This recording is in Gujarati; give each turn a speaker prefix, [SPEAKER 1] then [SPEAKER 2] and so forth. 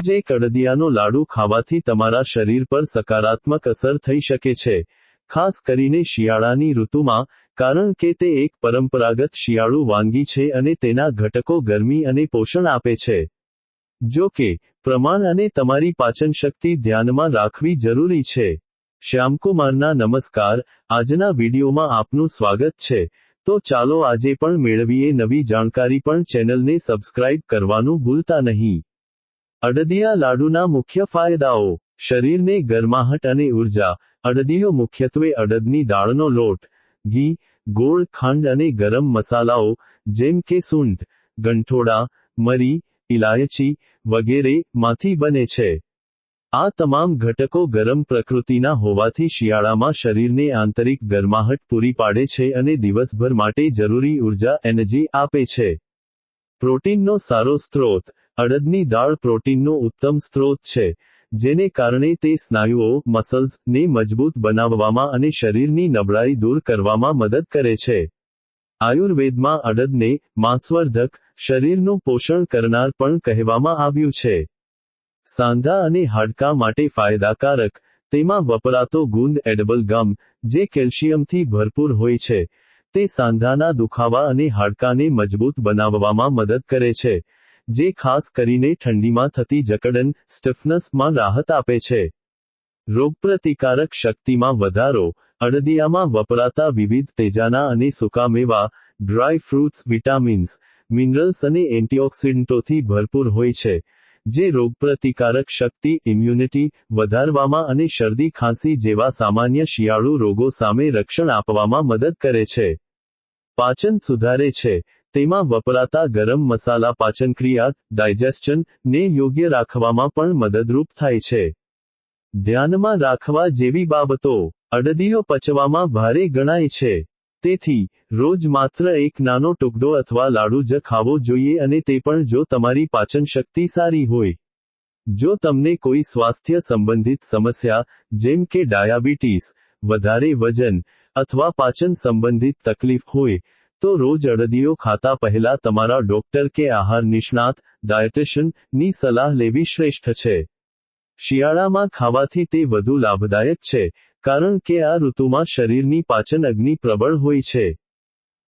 [SPEAKER 1] રોજ કડદિયાનો લાડુ ખાવાથી તમારા શરીર પર સકારાત્મક અસર થઈ શકે છે. ખાસ કરીને શિયાળાની ઋતુમાં, કારણ કે તે એક પરંપરાગત શિયાળુ વાનગી છે અને તેના ઘટકો ગરમી અને પોષણ આપે છે. જો કે, પ્રમાણ અને તમારી પાચન શક્તિ ધ્યાનમાં રાખવી જરૂરી છે. શ્યામકુમારના નમસ્કાર, આજના વિડીયોમાં આપનું સ્વાગત છે. તો ચાલો આજે પણ મેળવીએ નવી જાણકારી પણ ચેનલને સબસ્ક્રાઇબ કરવાનું ભૂલતા નહીં. અડદિયા લાડુના મુખ્ય ફાયદાઓ, શરીરને ગરમાહટ અને ઊર્જા, અડદિયો મુખ્યત્વે અડદની દાળનો લોટ, ઘી, ગોળ, ખાંડ અને ગરમ મસાલાઓ, જેમ કે સૂંઠ, ગંઠોડા, મરી ઇલાયચી વગેરે માંથી બને છે. આ તમામ ઘટકો ગરમ પ્રકૃતિના હોવાથી શિયાળામાં શરીરને આંતરિક ગરમાહટ પૂરી પાડે છે અને દિવસભર માટે જરૂરી ઊર્જા એનર્જી આપે છે. પ્રોટીનનો સારો સ્ત્રોત અડદની દાળ પ્રોટીનનો ઉત્તમ સ્ત્રોત છે, જેને કારણે તે સ્નાયુઓ મસલ્સ ને મજબૂત બનાવવામાં અને શરીરની નબળાઈ દૂર કરવામાં મદદ કરે છે. આયુર્વેદમાં અડદને માંસવર્ધક શરીરનું પોષણ કરનાર પણ કહેવામાં આવ્યું છે. સાંધા અને હાડકાં માટે ફાયદાકારક, તેમાં વપરાતો ગુંદ એડબલ ગમ જે કેલ્શિયમથી ભરપૂર હોય છે, તે સાંધાના દુખાવા અને હાડકાને મજબૂત બનાવવામાં મદદ કરે છે. જે ખાસ કરીને ઠંડીમાં થતી જકડન સ્ટિફનેસમાં રાહત આપે છે. રોગપ્રતિકારક શક્તિમાં વધારો, અડદિયામાં વપરાતા વિવિધ તેજાના અને સૂકા મેવા, ડ્રાય ફ્રૂટ્સ, વિટામિન્સ, મિનરલ્સ અને એન્ટીઓક્સિડન્ટોથી ભરપૂર હોય છે, જે રોગપ્રતિકારક શક્તિ, ઇમ્યુનિટી, વધારવામાં અને શરદી, ખાંસી જેવા સામાન્ય શિયાળુ રોગો સામે રક્ષણ આપવામાં મદદ કરે છે. પાચન સુધારે છે. તેમાં વપરાતા ગરમ મસાલા પાચનક્રિયા ડાયજેસ્શન ને યોગ્ય રાખવામાં પણ મદદરૂપ થાય છે. ધ્યાનમાં રાખવા જેવી બાબતો, અડદીઓ પચવામાં ભારે ગણાય છે. તેથી, રોજ માત્ર એક નાનો ટુકડો અથવા લાડુ જ ખાવો જોઈએ અને તે પણ જો તમારી પાચન શક્તિ સારી હોય. જો તમને કોઈ સ્વાસ્થ્ય સંબંધિત સમસ્યા, જેમ કે ડાયાબિટીસ, વધારે વજન અથવા પાચન સંબંધિત તકલીફ હોય તો રોજ અડદિયો ખાતા પહેલા તમારા ડોક્ટર કે આહાર નિષ્ણાત, ડાયટિશિયનની સલાહ લેવી શ્રેષ્ઠ છે. શિયાળામાં ખાવાથી તે વધુ લાભદાયક છે, કારણ કે આ ઋતુમાં શરીરની પાચન અગ્નિ પ્રબળ હોય છે.